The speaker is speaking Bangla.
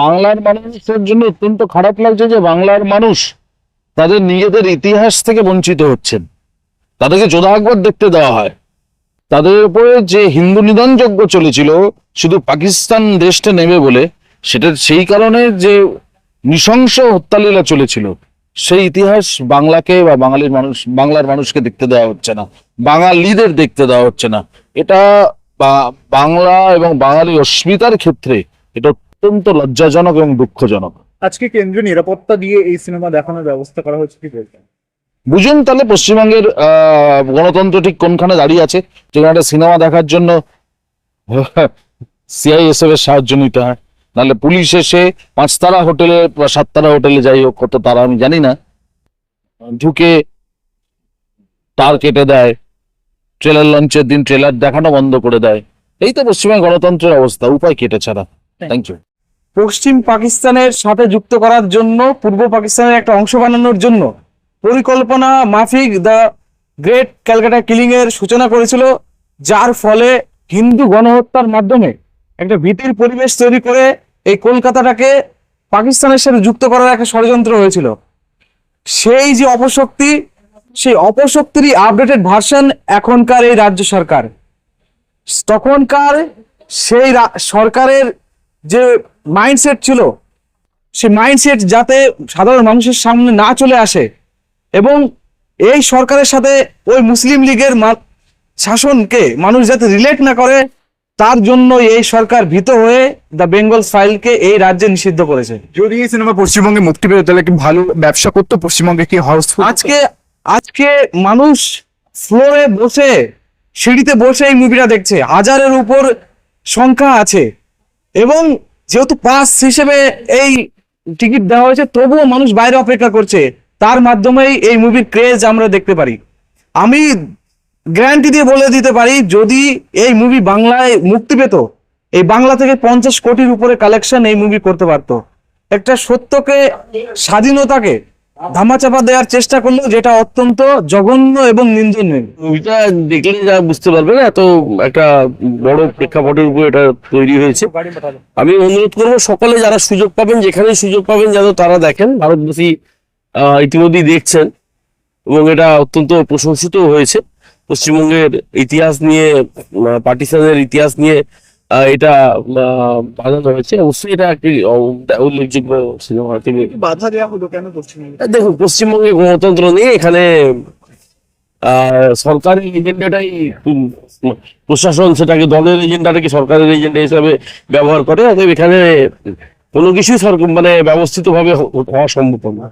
বাংলার মানুষের জন্য অত্যন্ত খারাপ লাগছে যে বাংলার মানুষ তাদের নিজেদের ইতিহাস থেকে বঞ্চিত হচ্ছেন। তাদেরকে যোধা আকবর দেখতে দেওয়া হয়। তাদের উপরে যে হিন্দু নিধন যজ্ঞ চলেছিল, শুধু পাকিস্তান দেশটা নেবে বলে, সেটা সেই কারণে যে নৃশংস হত্যালীলা চলেছিল, সেই ইতিহাস বাংলাকে বা বাঙালির মানুষ, বাংলার মানুষকে দেখতে দেওয়া হচ্ছে না। বাঙালিদের দেখতে দেওয়া হচ্ছে না। এটা বাংলা এবং বাঙালি অস্মিতার ক্ষেত্রে এটা অত্যন্ত লজ্জাজনক এবং দুঃখজনক। আজকে কেন্দ্রীয় নিরাপত্তা দিয়ে এই সিনেমা দেখানোর ব্যবস্থা করা হয়েছে কি বলছেন? বুঝুন তাহলে পশ্চিমবঙ্গের আহ, গণতন্ত্র ঠিক কোনখানে দাঁড়িয়ে আছে? যেখানে একটা সিনেমা দেখার জন্য সিআইএসএফ এর সাহায্য নিতে হয়। নাহলে পুলিশ এসে পাঁচতারা হোটেলে বা সাততারা হোটেলে যাই হোক কত তারা আমি জানি না। ঢুকে তার কেটে দেয়। ট্রেলার লঞ্চের দিন ট্রেলার দেখানো বন্ধ করে দেয়। এই তো পশ্চিমবঙ্গ গণতন্ত্রের অবস্থা উপায় কেটে ছাড়া। থ্যাংক ইউ পশ্চিম পাকিস্তানের সাথে যুক্ত করার জন্য, পূর্ব পাকিস্তানের একটা অংশ বানানোর জন্য পরিকল্পনা মাফিক দ্য গ্রেট ক্যালকাটা কিলিং এর সূচনা করেছিল, যার ফলে হিন্দু গণহত্যার মাধ্যমে একটা ভীতির পরিবেশ তৈরি করে এই কলকাতাটাকে পাকিস্তানের সাথে যুক্ত করার একটা ষড়যন্ত্র হয়েছিল। সেই যে অপশক্তি, সেই অপশক্তিরই আপডেটেড ভার্সন এখনকার এই রাজ্য সরকার। তখনকার সেই সরকারের যে মাইন্ডসেট ছিল সেই মাইন্ডসেট যাতে সাধারণ মানুষের সামনে না চলে আসে এবং এই সরকারের সাথে ওই মুসলিম লীগের শাসনকে মানুষ যাতে রিলেট না করে তার জন্য এই সরকার ভীত হয়ে দ্য বেঙ্গল ফাইলকে এই রাজ্যে নিষিদ্ধ করেছে। যদি এই সিনেমা পশ্চিমবঙ্গে মুক্তি পেত তাহলে কি ভালো ব্যবসা করতো পশ্চিমবঙ্গে কি হাউসফুল আজকে আজকে মানুষ ফ্লোরে বসে সিঁড়িতে বসে এই মুভিটা দেখছে। হাজারের উপর সংখ্যা আছে। এবং যেহেতু পাস হিসেবে এই টিকিট দেওয়া হয়েছে, তবুও মানুষ বাইরে অপেক্ষা করছে। তার মাধ্যমেই এই মুভির ক্রেজ আমরা দেখতে পারি। আমি গ্যারান্টি দিয়ে বলে দিতে পারি, যদি এই মুভি বাংলায় মুক্তি পেত, এই বাংলা থেকে পঞ্চাশ কোটির উপরে কালেকশন এই মুভি করতে পারতো। একটা সত্যকে, স্বাধীনতাকে ধামাচাপা দেওয়ার চেষ্টা করল যেটা অত্যন্ত জঘন্য এবং নিন্দনীয়। মুভিটা দেখলে যা বুঝতে পারবে না এত একটা বড় প্রেক্ষাপটের উপর এটা তৈরি হয়েছে। আমি অনুরোধ করব সকলে যারা সুযোগ পাবেন যেখানে সুযোগ পাবেন যেন তারা দেখেন। ভারতবাসী আহ, ইতিমধ্যেই দেখছেন এবং এটা অত্যন্ত প্রশংসিত হয়েছে। পশ্চিমবঙ্গের ইতিহাস নিয়ে পার্টিসানের ইতিহাস নিয়ে এটা বানানো হয়েছে। অবশ্যই এটা একটি উল্লেখযোগ্য সিনেমা। তিনি বাধা দেওয়া হলো কেন পশ্চিমবঙ্গে? দেখুন পশ্চিমবঙ্গে গণতন্ত্র নিয়ে এখানে আহ, সরকারি এজেন্ডাটাই প্রশাসন সেটাকে দলের এজেন্ডাটাকে সরকারের এজেন্ডা হিসাবে ব্যবহার করে। অতএব এখানে কোনো কিছুই সরকার মানে ব্যবস্থিত ভাবে হওয়া সম্ভব না।